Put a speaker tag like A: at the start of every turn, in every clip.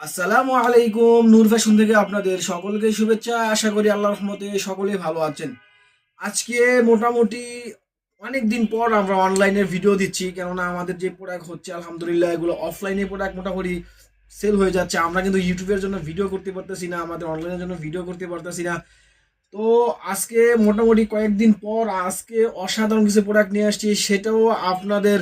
A: আসসালামু আলাইকুম নূর ফ্যাশন থেকে আপনাদের সকলকে শুভেচ্ছা। আশা করি আল্লাহর রহমতে সকলেই ভালো আছেন। আজকে মোটামুটি অনেক দিন পর আমরা অনলাইনে ভিডিও দিচ্ছি, কেননা আমাদের যে প্রোডাক্ট হচ্ছে, আলহামদুলিল্লাহ এগুলো অফলাইনে প্রোডাক্ট মোটামুটি সেল হয়ে যাচ্ছে। আমরা কিন্তু ইউটিউবের জন্য ভিডিও করতে পারতেছি না, আমাদের অনলাইনের জন্য ভিডিও করতে পারতেছি না। তো আজকে মোটামুটি কয়েকদিন পর আজকে অসাধারণ কিছু প্রোডাক্ট নিয়ে আসছি, সেটাও আপনাদের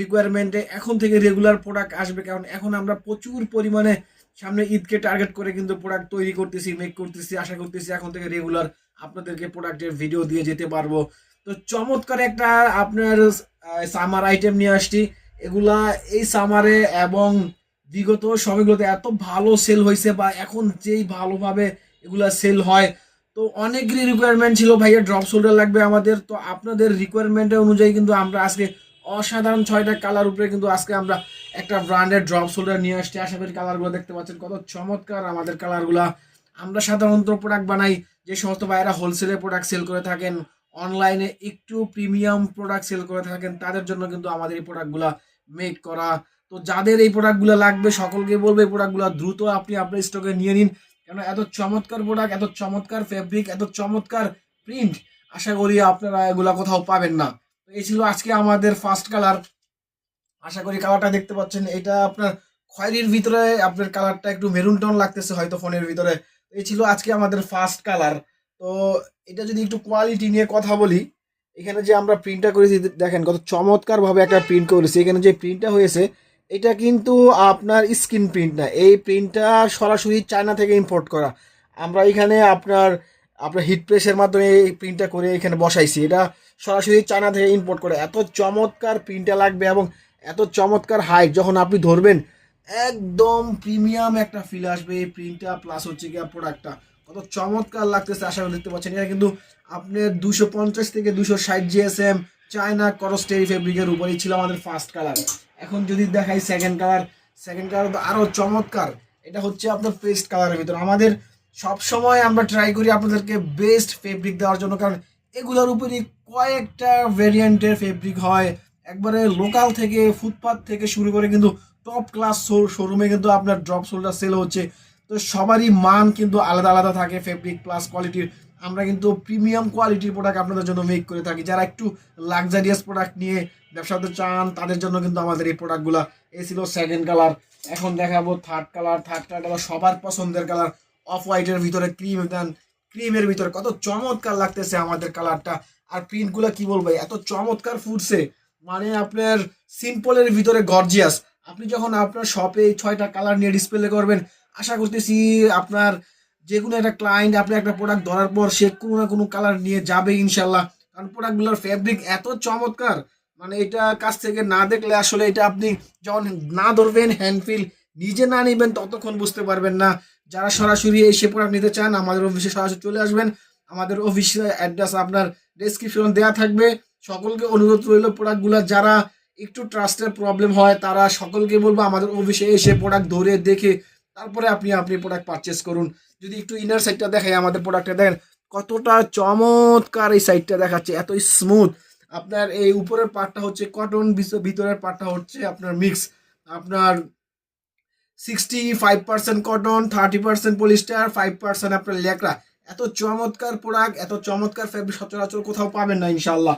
A: রিকোয়ারমেন্টে এখন থেকে রেগুলার প্রোডাক্ট আসবে। কারণ এখন আমরা প্রচুর পরিমাণে সামনে ঈদকে টার্গেট করে কিন্তু প্রোডাক্ট তৈরি করতেছি মেক করতেছি, আশা করতেছি এখন থেকে রেগুলার আপনাদেরকে প্রোডাক্টের ভিডিও দিয়ে যেতে পারব। তো চমৎকার একটা আপনার সামার আইটেম নিয়ে আসছি। এগুলা এই সামারে এবং বিগত সময়গুলোতে এত ভালো সেল হয়েছে বা এখন যেই ভালোভাবে এগুলা সেল হয়, তো অনেকেরই রিকোয়ারমেন্ট ছিল, ভাইয়া ড্রপ শোল্ডার লাগবে আমাদের। তো আপনাদের রিকোয়ারমেন্টের অনুযায়ী কিন্তু আমরা আজকে অসাধারণ ছয়টা কালার উপরে কিন্তু আজকে আমরা একটা ব্র্যান্ডের ড্রপ শোল্ডার নিয়ে আসছি। আশা করি কালারগুলো দেখতে পাচ্ছেন। কত চমৎকার আমাদের কালারগুলা আমরা সাধারণত প্রোডাক্ট বানাই। যে সমস্ত ভাইয়েরা হোলসেলে প্রোডাক্ট সেল করে থাকেন অনলাইনে একটু প্রিমিয়াম প্রোডাক্ট সেল করে থাকেন, তাদের জন্য কিন্তু আমাদের এই প্রোডাক্টগুলা মেক করা। তো যাদের এই প্রোডাক্টগুলো লাগবে, সকলকে বলব এই প্রোডাক্টগুলো দ্রুত আপনি আপনার স্টকে নিয়ে নিন। কেন এত চমৎকার প্রোডাক্ট এত চমৎকার ফেব্রিক এত চমৎকার প্রিন্ট আশা করি আপনারা এগুলা কোথাও পাবেন না। তো এই ছিল আজকে আমাদের ফার্স্ট কালার আশা করি কালারটা দেখতে পাচ্ছেন। এটা আপনার খয়েরির ভিতরে, আপনার কালারটা একটু মেরুন টোন লাগতেছে হয়তো ফোনের ভিতরে। এই ছিল আজকে আমাদের ফার্স্ট কালার তো এটা যদি একটু কোয়ালিটি নিয়ে কথা বলি, এখানে যে আমরা প্রিন্টটা করেছি, দেখেন কত চমৎকারভাবে একটা প্রিন্ট করেছি। এখানে যে প্রিন্টটা হয়েছে, এটা কিন্তু আপনার স্ক্রিন প্রিন্ট না। এই প্রিন্টটা সরাসরি চায়না থেকে ইম্পোর্ট করা। আমরা এখানে আপনার আপনার হিট প্রেসের মাধ্যমে এই প্রিন্টটা করে এখানে বসাইছি। এটা সরাসরি চায়না থেকে ইম্পোর্ট করে। এত চমৎকার প্রিন্টটা লাগবে এবং এত চমৎকার হাইট যখন আপনি ধরবেন, একদম প্রিমিয়াম একটা ফিল আসবে এই প্রিন্টটা প্লাস হচ্ছে গিয়ে প্রোডাক্টটা কত চমৎকার লাগতেছে, আশা করি দেখতে পাচ্ছেন। এটা কিন্তু আপনার দুশো পঞ্চাশ থেকে দুশো ষাট জিএসএম চায়না করস্টেরি ফেব্রিকের উপরেই ছিল আমাদের ফার্স্ট কালার এখন যদি দেখাই সেকেন্ড কালার সেকেন্ড কালার তো আরও চমৎকার। এটা হচ্ছে আপনার পেস্ট কালারের ভিতর। আমাদের সব সময় আমরা ট্রাই করি আপনাদেরকে বেস্ট ফেব্রিক দেওয়ার জন্য, কারণ এগুলোর উপরই কয়েকটা ভেরিয়েন্টের ফেব্রিক হয়। একবারে লোকাল থেকে ফুটপাথ থেকে শুরু করে কিন্তু টপ ক্লাস শোরুমে কিন্তু আপনার ড্রপ শোল্ডার সেল হচ্ছে। তো সবারই মান কিন্তু আলাদা আলাদা থাকে ফেব্রিক প্লাস কোয়ালিটির আমরা কিন্তু প্রিমিয়াম কোয়ালিটির প্রোডাক্ট আপনাদের জন্য মেক করে থাকি। যারা একটু লাক্সারিয়াস প্রোডাক্ট নিয়ে ব্যবসাতে চান, তাদের জন্য কিন্তু আমাদের এই প্রোডাক্টগুলো এই ছিল সেকেন্ড কালার এখন দেখাবো থার্ড কালার থার্ড কালার সবার পছন্দের কালার অফ হোয়াইটের ভিতরে ক্রিম দেন। ক্রিমের ভিতরে কত চমৎকার লাগতেছে আমাদের কালারটা আর প্রিন্টগুলো কি বলব, এত চমৎকার ফুটছে। মানে আপনার সিম্পলের ভিতরে গর্জিয়াস আপনি যখন আপনার শপে ছয়টা কালার নিয়ে ডিসপ্লে করবেন, আশা করতেছি আপনার যে কোনো একটা ক্লায়েন্ট আপনি একটা প্রোডাক্ট ধরার পর সে কোনো না কোনো কালার নিয়ে যাবে ইনশাল্লাহ কারণ প্রোডাক্টগুলোর ফ্যাব্রিক এত চমৎকার মানে এটা কাছ থেকে না দেখলে আসলে এটা আপনি যখন না ধরবেন হ্যান্ডফিল নিজে না নেবেন ততক্ষণ বুঝতে পারবেন না। যারা সরাসরি এসে প্রোডাক্ট নিতে চান, আমাদের অফিসে সরাসরি চলে আসবেন। আমাদের অফিসের অ্যাড্রেস আপনার ডেসক্রিপশন দেওয়া থাকবে। সকলকে অনুরোধ রইল প্রোডাক্টগুলো যারা একটু ট্রাস্টের প্রবলেম হয়, তারা সকলকে বলব আমাদের অফিসে এসে প্রোডাক্ট ধরে দেখে তারপরে আপনি আপনি প্রোডাক্ট পারচেস করুন। যদি একটু ইনার সাইডটা দেখাই আমাদের প্রোডাক্টটা দেখেন কতটা চমৎকার এই সাইডটা দেখাচ্ছে এতই স্মুথ আপনার এই উপরের পার্টটা হচ্ছে কটন ভিতরের পার্টটা হচ্ছে আপনার মিক্স আপনার sixty five percent cotton thirty percent polyester five percent আপনার লেকড়া এত চমৎকার প্রোডাক্ট এত চমৎকার ফেব্রিক সচরাচর কোথাও পাবেন না ইনশাল্লাহ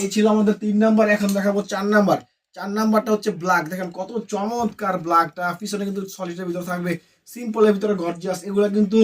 A: এই ছিল আমাদের তিন নাম্বার, এখন দেখাবো চার নাম্বার। চার নাম্বারটা হচ্ছে ব্ল্যাক দেখেন কত চমৎকার ব্ল্যাকটা পিছনে কিন্তু সলিডের ভিতরে থাকবে সিম্পলের ভিতরে গর্জিয়াস এগুলো কিন্তু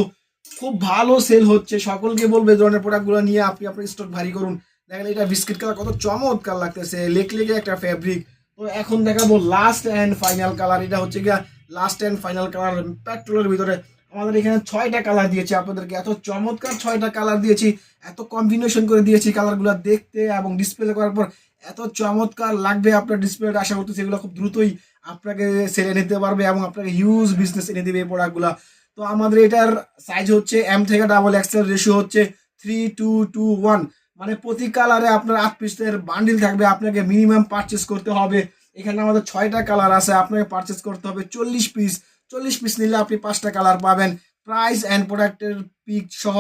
A: খুব ভালো সেল হচ্ছে। সকলকে বলবে ধরনের প্রোডাক্টগুলো নিয়ে আপনি আপনার স্টক ভারী করুন। দেখেন এটা বিস্কিট কালার কত চমৎকার লাগতেছে। লেক লেগে একটা ফেব্রিক তো এখন দেখাবো লাস্ট অ্যান্ড ফাইনাল কালার এটা হচ্ছে গিয়া লাস্ট অ্যান্ড ফাইনাল কালার পেট্রোলের ভিতরে। আমাদের এখানে ছয়টা কালার দিয়েছি, আপনাদেরকে এত চমৎকার ছয়টা কালার দিয়েছি, এত কম্বিনেশন করে দিয়েছি কালারগুলো দেখতে এবং ডিসপ্লে করার পর এত চমৎকার লাগবে আপনার ডিসপ্লেটা আশা করতেছি এগুলো খুব দ্রুতই আপনাকে সেলে নিতে পারবে এবং আপনাকে হিউজ বিজনেস এনে দেবে এই প্রোডাক্টগুলো তো আমাদের এটার সাইজ হচ্ছে এম থেকে ডাবল এক্সেল রেশিও হচ্ছে থ্রি টু টু ওয়ান মানে প্রতি কালারে আপনার আট পিসের বান্ডিল থাকবে, আপনাকে মিনিমাম পারচেস করতে হবে। এখানে আমাদের ছয়টা কালার আছে, আপনাকে পারচেস করতে হবে চল্লিশ পিস চল্লিশ পিস নিলে আপনি পাঁচটা কালার পাবেন। প্রাইস অ্যান্ড প্রোডাক্টের পিক সহ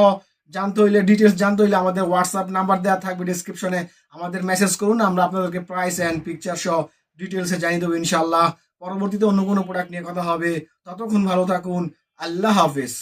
A: জানতে হইলে ডিটেলস জানতে হইলে আমাদের হোয়াটসঅ্যাপ নাম্বার দেওয়া থাকবে ডিসক্রিপশনে আমাদের মেসেজ করুন, আমরা আপনাদেরকে প্রাইস অ্যান্ড পিকচার সহ ডিটেলসে জানিয়ে দেবো ইনশাল্লাহ পরবর্তীতে অন্য কোনো প্রোডাক্ট নিয়ে কথা হবে। ততক্ষণ ভালো থাকুন। আল্লাহ হাফেজ।